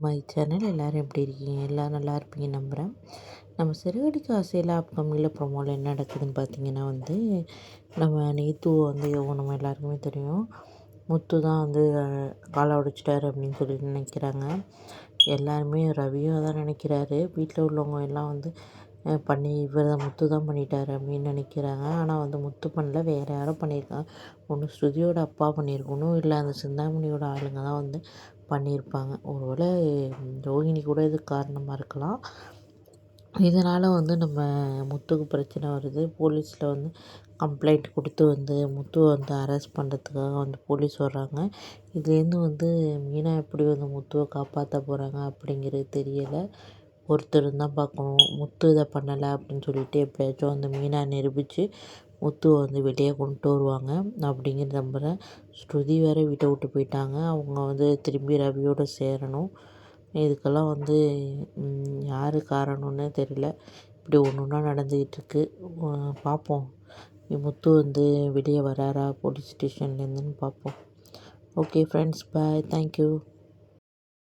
My channel எல்லோரும் எப்படி இருக்கீங்க? எல்லோரும் நல்லா இருப்பீங்க நம்புகிறேன் நம்ம சிறுகடிக்கு ஆசையில் அப்கமிங்கில் ப்ரொமோவில் என்ன நடக்குதுன்னு பார்த்தீங்கன்னா வந்து நம்ம நேத்து வந்து நம்ம எல்லாருக்குமே தெரியும். முத்து தான் வந்து காலை உடைச்சிட்டாரு அப்படின்னு சொல்லி நினைக்கிறாங்க. எல்லாருமே ரவியாக தான் நினைக்கிறாரு. வீட்டில் உள்ளவங்க எல்லாம் வந்து பண்ணி இவர் தான் முத்து தான் பண்ணிட்டார் அப்படின்னு நினைக்கிறாங்க. ஆனால் வந்து முத்து பண்ணல வேறு யாரோ பண்ணியிருக்காங்க. ஒன்று ஸ்ருதியோட அப்பா பண்ணியிருக்கணும் இல்லை. அந்த சிந்தாமணியோட ஆளுங்க தான் வந்து பண்ணியிருப்பாங்க. ஒருவேளை ரோஹிணி கூட இதுக்கு காரணமாக இருக்கலாம். இதனால் வந்து நம்ம முத்துக்கு பிரச்சனை வருது. போலீஸில் வந்து கம்ப்ளைண்ட் கொடுத்து வந்து முத்துவை வந்து அரெஸ்ட் பண்ணுறதுக்காக வந்து போலீஸ் வர்றாங்க. இதுலேருந்து வந்து மீனா எப்படி வந்து முத்துவை காப்பாற்ற போகிறாங்க அப்படிங்கிறது தெரியலை. ஒருத்தருந்தான் பார்க்கணும். முத்து இதை பண்ணலை அப்படின்னு சொல்லிட்டு எப்படியாச்சும் அந்த மீனா நிரூபித்து முத்துவை வந்து வெளியே கொண்டு வருவாங்க. அப்படிங்கிறது நம்புகிறேன் ஸ்ருதி வேறு வீட்டை விட்டு போயிட்டாங்க. அவங்க வந்து திரும்பி ரவியோடு சேரணும். இதுக்கெல்லாம் வந்து யார் காரணம்னு தெரியல. இப்படி ஒன்று ஒன்றா நடந்துக்கிட்டு இருக்குது பார்ப்போம். முத்து வந்து வெளியே வராரா? போலீஸ் ஸ்டேஷன்லேருந்துன்னு பார்ப்போம். Okay friends bye. Thank you.